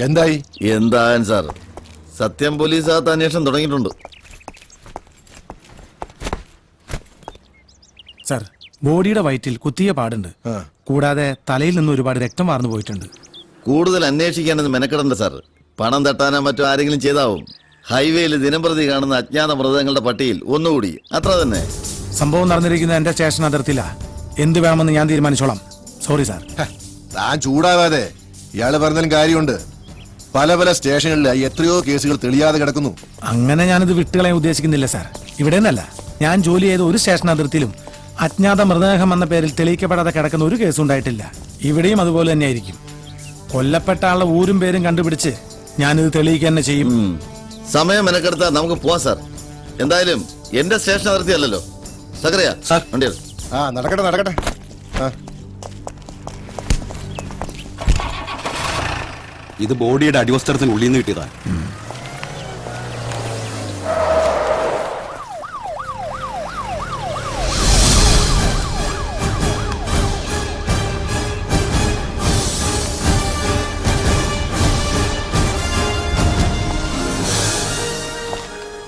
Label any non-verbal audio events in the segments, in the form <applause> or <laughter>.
എന്തായി? എന്താൻ സാർ. സത്യം പോലീസ് ആ അന്വേഷണം തുടങ്ങിയിട്ടുണ്ട്. സാർ ബോഡിയുടെ വയറ്റിൽ കുത്തിയ പാടുണ്ട്. കൂടാതെ തലയിൽ നിന്ന് ഒരുപാട് രക്തം വാർന്നു പോയിട്ടുണ്ട്. കൂടുതൽ അന്വേഷിക്കാനൊന്നും മെനക്കെടണ്ട സാർ. പണം തട്ടാനോ മറ്റോ ആരെങ്കിലും ചെയ്താവും. ഹൈവേയിൽ ദിനംപ്രതി കാണുന്ന അജ്ഞാത മൃതങ്ങളുടെ പട്ടിയിൽ ഒന്നുകൂടി. അത്ര തന്നെ. സംഭവം നടന്നിരിക്കുന്ന എന്റെ സ്റ്റേഷൻ അതിർത്തില്ല എന്ത് വേണമെന്ന് ഞാൻ തീരുമാനിച്ചോളാം. Sorry sir. ഞാൻ താൻ ചൂടാവാതെ. ഇയാൾ പറഞ്ഞാലും കാര്യമുണ്ട്. പല പല സ്റ്റേഷനുകളിലായി എത്രയോ കേസുകൾ തെളിയാതെ കിടക്കുന്നു. അങ്ങനെ ഞാനിത് വിട്ടുകളയാൻ ഉദ്ദേശിക്കുന്നില്ല സാർ. ഇവിടെ നിന്നല്ല. ഞാൻ ജോലി ചെയ്ത ഒരു സ്റ്റേഷൻ അതിർത്തിയിലും അജ്ഞാത മൃതദേഹം എന്ന പേരിൽ തെളിയിക്കപ്പെടാതെ കിടക്കുന്ന ഒരു കേസും ഉണ്ടായിട്ടില്ല. ഇവിടെയും അതുപോലെ തന്നെയായിരിക്കും. കൊല്ലപ്പെട്ട ആളുടെ ഊരും പേരും കണ്ടുപിടിച്ച് ഞാനിത് തെളിയിക്കുക തന്നെ ചെയ്യും. സമയം മെനക്കെടുത്താൽ നമുക്ക് പോവാം സാർ. എന്തായാലും എന്റെ സ്റ്റേഷൻ അതിർത്തിയല്ലല്ലോ സക്കറിയ സാർ. ആ നടക്കട്ടെ നടക്കട്ടെ. ആ. ഇത് ബോഡിയുടെ അടിവസ്ത്രത്തിന് ഉള്ളിൽ നിന്ന് കിട്ടിയതാണ്.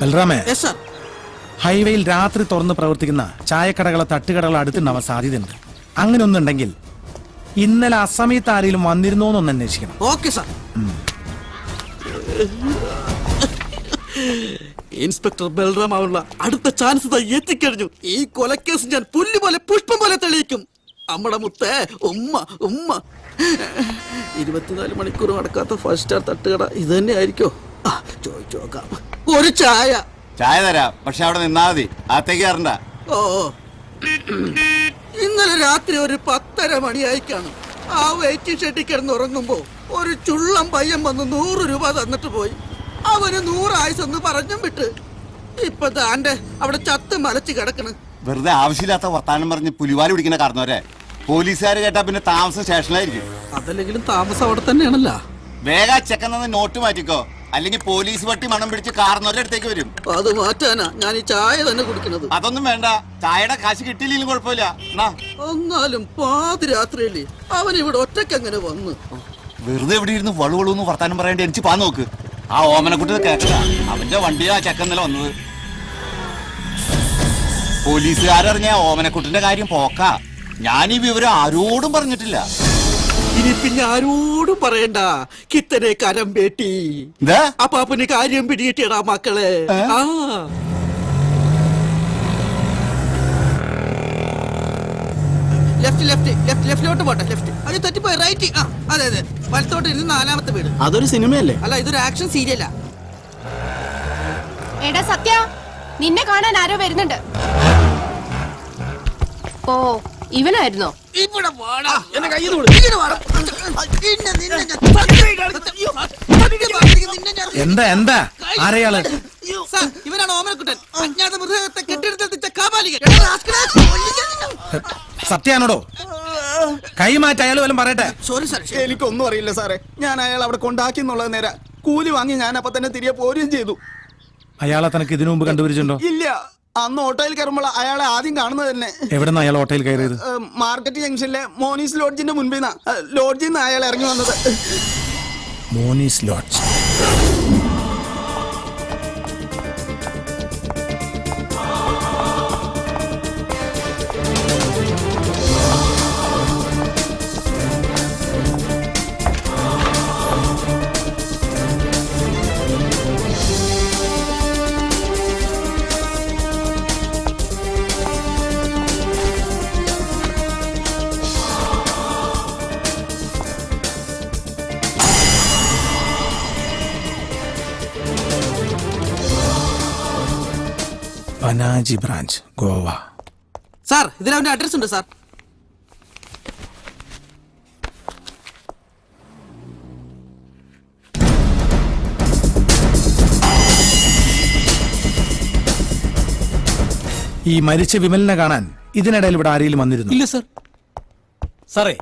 ബൽറാമേ ഹൈവേയിൽ രാത്രി തുറന്ന് പ്രവർത്തിക്കുന്ന ചായക്കടകളെ തട്ടുകടകളെ അടുത്തുണ്ടാവാൻ സാധ്യതയുണ്ട്. അങ്ങനെ ഒന്നുണ്ടെങ്കിൽ ഇന്നലെ അസമയത്ത് ആരെങ്കിലും വന്നിരുന്നോ എന്നൊന്ന് അന്വേഷിക്കണം. Okay sir. ഇൻസ്പെക്ടർ ബൽറാം അവനുള്ള അടുത്ത ചാൻസ് ദാ എത്തിക്കഴിഞ്ഞു. ഈ കൊലക്കേസ് ഞാൻ പുല്ല് പോലെ പുഷ്പം പോലെ തെളിയിക്കും. നമ്മുടെ മുത്തേ ഉമ്മ ഉമ്മ. ഇരുപത്തിനാല് മണിക്കൂർ നടക്കാത്ത ഫസ്റ്റ് സ്റ്റാർ തട്ടുകട ഇത് തന്നെ ആയിരിക്കോ ആ ചോദിച്ചു നോക്കാം. ഒരു ചായ. ചായ തരാം പക്ഷെ അവിടെ നിന്നാ മതി. അകത്തേക്ക് കയറണ്ട. ഓ. ഇന്നലെ രാത്രി ഒരു പത്തര മണിയായി കാണും. ആ വെയിറ്റിംഗ് ഷെഡിൽ കിടന്ന് ഉറങ്ങുമ്പോ ഒരു ചുള്ളം പയ്യൻ വന്ന് നൂറ് രൂപ തന്നിട്ട് പോയി. അവന് നൂറായുസെന്ന് പറഞ്ഞും വിട്ട്. ഇപ്പൊ താന്റെ അവിടെ ചത്ത് മലച്ച് കിടക്കണ്. വെറുതെ ആവശ്യമില്ലാത്ത വർത്താനം പറഞ്ഞ് പുലിവാലി പിടിക്കുന്ന കാരണവരെ. പോലീസുകാർ കേട്ടാ പിന്നെ താമസം സ്റ്റേഷനിലായിരിക്കും. അതല്ലെങ്കിലും താമസം അവിടെ തന്നെയാണല്ലോ. വേഗ ചെക്കൻ നോട്ട് മാറ്റിക്കോ. അല്ലെങ്കിൽ പോലീസ് വട്ടി മണം പിടിച്ച് കാർന്നവരുടെ അടുത്തേക്ക് വരും. അത് മാറ്റാനാ? ഞാൻ ഈ ചായ തന്നെ കുടിക്കുന്നത്. അതൊന്നും വേണ്ട. ചായയുടെ കാശ് കിട്ടിയില്ലെങ്കിലും കുഴപ്പമില്ല. എന്നാ? എന്നാലും പാതിരാത്രിയല്ലേ അവൻ ഇവിടെ ഒറ്റയ്ക്ക് അങ്ങനെ വന്ന്? വെറുതെ എവിടെ ഇരുന്ന് വളുവളൂന്ന് വർത്താനം പറയേണ്ടി എനിക്ക് പാ നോക്ക്. ആ ഓമനക്കുട്ടി കേട്ട അവന്റെ വണ്ടിയാ ചെക്കൻ ഇന്നലെ വന്നത്. പോലീസുകാരറിഞ്ഞ ഓമനക്കുട്ടിന്റെ കാര്യം പോക്കാ. ഞാൻ ഈ വിവരം ആരോടും പറഞ്ഞിട്ടില്ല. ഇനി പിന്നെ ആരോടും പറയണ്ട. കിത്തനെ കരം പേട്ടി. എന്താ അപ്പാപ്പന് കാര്യം പിടികിട്ടിയടാ മക്കളെ. ആ. ലെഫ്റ്റ് ലെഫ്റ്റ് ലെഫ്റ്റ് ലെഫ്റ്റിലോട്ട് പോട്ടെ ലെഫ്റ്റ് അത് തെറ്റിപ്പോയി റൈറ്റ് ആ അതെ അതെ. വലത്തോട്ട് ഇരുന്ന് നാലാമത്തെ വീട്. അതൊരു സിനിമയല്ലേ? അല്ല ഇതൊരു ആക്ഷൻ സീരിയലാ എടാ സത്യ നിന്നെ കാണാൻ ആരോ വരുന്നുണ്ട്. ഓ ഇവനായിരുന്നോ? ഇവിടെ വാടാ. എന്നെ കയ്യിൽ എന്താ എന്താ? ആരെയാൾ? സാർ, ഇവനാണ് ഓമനക്കുട്ടൻ. അജ്ഞാത മൃഗത്തെ കെട്ടിടത്തെത്തിച്ച കാപാലികൻ. സത്യാണോടോ? കൈമാറ്റ അയാൾ വല്ലതും പറയട്ടെ. സോറി സാർ എനിക്കൊന്നും അറിയില്ല സാറേ. ഞാൻ അയാൾ അവിടെ കൊണ്ടാക്കി എന്നുള്ളത് നേരെ കൂലി വാങ്ങി ഞാൻ അപ്പൊ തന്നെ തിരികെ പോരുകയും ചെയ്തു. അയാളെ തനക്ക് ഇതിനു മുമ്പ് കണ്ടുപിടിച്ചിട്ടുണ്ടോ? ഇല്ല. അന്ന് ഓട്ടോയിൽ കയറുമ്പോൾ അയാളെ ആദ്യം കാണുന്നത് തന്നെ. എവിടെന്നാ അയാൾ ഓട്ടോയിൽ കയറിയത്? മാർക്കറ്റ് ജംഗ്ഷനിലെ മോനീസ് ലോഡ്ജിന്റെ മുൻപിൽ നിന്നാ ലോഡ്ജിൽ നിന്ന് അയാൾ ഇറങ്ങി വന്നത്. Monis lodge. Panaji branch Goa. Sir ഇതിൽ അവന്റെ അഡ്രസ് ഉണ്ട് സാർ. ഈ മരിച്ച വിമലിനെ കാണാൻ ഇതിനിടയിൽ ഇവിടെ ആരെങ്കിലും വന്നിരുന്നു? ഇല്ല സാർ. സാറേ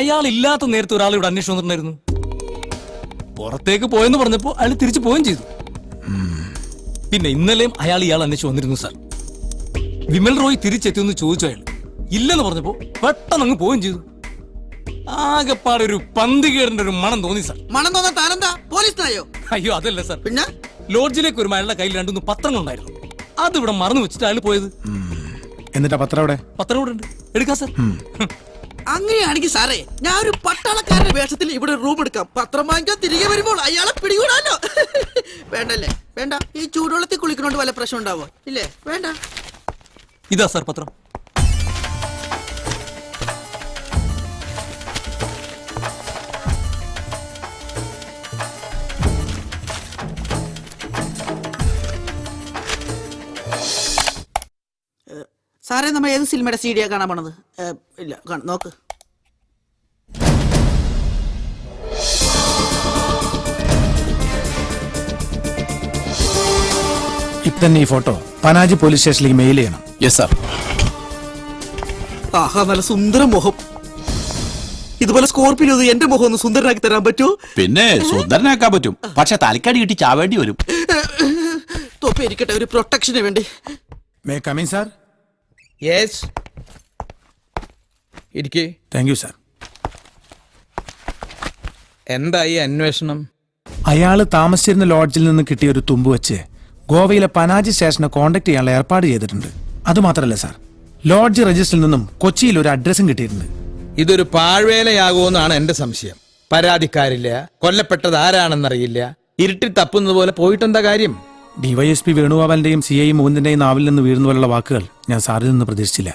അയാൾ ഇല്ലാത്ത നേരത്തെ ഒരാൾ ഇവിടെ അന്വേഷണം വന്നിട്ടുണ്ടായിരുന്നു. പുറത്തേക്ക് പോയെന്ന് പറഞ്ഞപ്പോ അയാൾ തിരിച്ചു പോവുകയും ചെയ്തു. പിന്നെ ഇന്നലെയും അയാൾ ഇയാൾ അന്വേഷിച്ച് വന്നിരുന്നു സാർ വിമൽ റോയ് തിരിച്ചെത്തിയെന്ന് ചോദിച്ചു അയാൾ. ഇല്ലെന്ന് പറഞ്ഞപ്പോ പെട്ടെന്ന് അങ്ങ് പോവുകയും ചെയ്തു. ആകെപ്പാടെ ഒരു പന്തികേടിന്റെ ഒരു മണം തോന്നി സാർ മണം തോന്നാൻ താനെന്താ? പോലീസ് നായോ? അയ്യോ അതല്ല സാർ പിന്നെ? ലോഡ്ജിലേക്ക് ഒരു അയാളുടെ കയ്യിൽ രണ്ടു പത്രങ്ങൾ ഉണ്ടായിരുന്നു. അത് ഇവിടെ മറന്നു വെച്ചിട്ട് അയാൾ പോയത്. എന്നിട്ടാ പത്രം അവിടെ? പത്രം ഇവിടെ ഉണ്ട്. എടുക്കാം സാർ അങ്ങനെയാണെങ്കിൽ സാറേ ഞാൻ ഒരു പട്ടാളക്കാരന്റെ വേഷത്തിൽ ഇവിടെ റൂം എടുക്കാം. പത്രം വാങ്ങിക്കാൻ തിരികെ വരുമ്പോൾ അയാളെ പിടികൂടാലോ? <laughs> വേണ്ടല്ലേ? വേണ്ട. ഈ ചൂടുവെള്ളത്തിൽ കുളിക്കണോണ്ട് വല്ല പ്രശ്നം ഉണ്ടാവോ ഇല്ലേ? വേണ്ട. ഇതാ സാർ പത്രം. സാറേ നമ്മൾ ഏത് സിനിമയുടെ സി ഡിയാണ് കാണാൻ പോണത്? ഇല്ല കാണ- നോക്ക്. ഇപ്പൊ തന്നെ ഈ ഫോട്ടോ പനാജി പോലീസ് സ്റ്റേഷനിലേക്ക് മെയിൽ ചെയ്യണം. യെസ് സാർ ആഹാ നല്ല സുന്ദര മുഖം. ഇതുപോലെ സ്കോർപ്പിയോ എന്റെ മുഖം ഒന്ന് സുന്ദരനാക്കി തരാൻ പറ്റുമോ പിന്നെ സുന്ദരനാക്കാൻ പറ്റും. പക്ഷെ തലക്കടി കിട്ടി ചാവേണ്ടി വരും. തൊപ്പി ഇരിക്കട്ടെ ഒരു പ്രൊട്ടക്ഷന് വേണ്ടി. മേ കമിങ് സാർ യെസ് ഇരിക്കേ. താങ്ക് യു സാർ എന്തായി അന്വേഷണം? അയാൾ താമസിച്ചിരുന്ന ലോഡ്ജിൽ നിന്ന് കിട്ടിയ ഒരു തുമ്പ് വെച്ച് ഗോവയിലെ പനാജി സ്റ്റേഷനെ കോൺടാക്ട് ചെയ്യാനുള്ള ഏർപ്പാട് ചെയ്തിട്ടുണ്ട്. അതുമാത്രമല്ല സാർ ലോഡ്ജ് രജിസ്റ്ററിൽ നിന്നും കൊച്ചിയിൽ ഒരു അഡ്രസ്സും കിട്ടിയിട്ടുണ്ട്. ഇതൊരു പാഴ്വേലയാകുമെന്നാണ് എന്റെ സംശയം. പരാതിക്കാരില്ല കൊല്ലപ്പെട്ടത് ആരാണെന്നറിയില്ല ഇരുട്ടി തപ്പുന്നത് പോലെ പോയിട്ടെന്താ കാര്യം? ഡിവൈഎസ്പി വേണുഗോപാലിന്റെയും സി ഐ മോഹന്തിന്റെയും നാവിൽ നിന്ന് വീഴുന്ന പോലുള്ള വാക്കുകൾ ഞാൻ സാറിൽ നിന്ന് പ്രതീക്ഷിച്ചില്ല.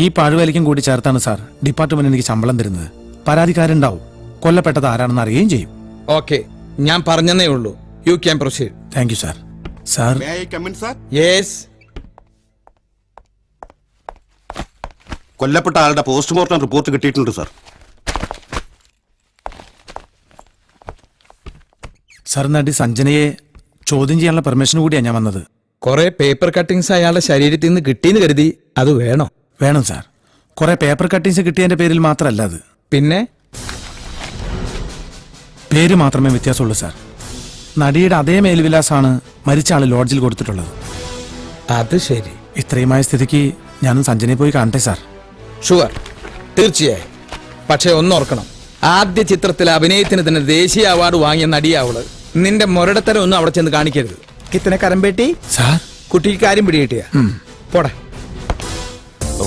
ഈ പാഴുവേലയ്ക്കും കൂടി ചേർത്താണ് സാർ ഡിപ്പാർട്ട്മെന്റ് എനിക്ക് ശമ്പളം തരുന്നത്. പരാതിക്കാരുണ്ടാവും. കൊല്ലപ്പെട്ടത് ആരാണെന്ന് അറിയുകയും ചെയ്യും. ഓക്കെ ഞാൻ പറഞ്ഞതേ ഉള്ളൂ. You can proceed thank you sir sir yes കൊല്ലപ്പെട്ട ആളുടെ പോസ്റ്റ്മോർട്ടം റിപ്പോർട്ട് കിട്ടിയിട്ടുണ്ട് സാർ സാർ നടി സഞ്ജനയെ ചോദ്യം ചെയ്യാനുള്ള പെർമിഷൻ കൂടിയാണ് ഞാൻ വന്നത്. കുറെ പേപ്പർ കട്ടിങ്സ് അയാളുടെ ശരീരത്തിൽ നിന്ന് കിട്ടിയെന്ന് കരുതി അത് വേണോ? വേണം സാർ. കുറെ പേപ്പർ കട്ടിങ്സ് കിട്ടിയതിന്റെ പേരിൽ മാത്രമല്ല അത്. പിന്നെ? പേര് മാത്രമേ വ്യത്യാസമുള്ളൂ സാർ. നടിയുടെ അതേ മേൽവിലാസാണ് മരിച്ച ആൾ ലോഡ്ജിൽ കൊടുത്തിട്ടുള്ളത്. അത് ശരി. ഇത്രയുമായ സ്ഥിതിക്ക് ഞാനും സഞ്ജനെ പോയി കാണട്ടെ സാർ. ഷുവർ തീർച്ചയായും. പക്ഷെ ഒന്നോർക്കണം ആദ്യ ചിത്രത്തിൽ അഭിനയത്തിന് തന്നെ ദേശീയ അവാർഡ് വാങ്ങിയ നടിയാവൾ നിന്റെ മുരടത്തരം ഒന്നും അവിടെ ചെന്ന് കാണിക്കരുത്. കിത്തനെ കരമ്പേട്ടി സാർ. കുട്ടിക്ക് കാര്യം പിടികിട്ടിയ? പോടെ.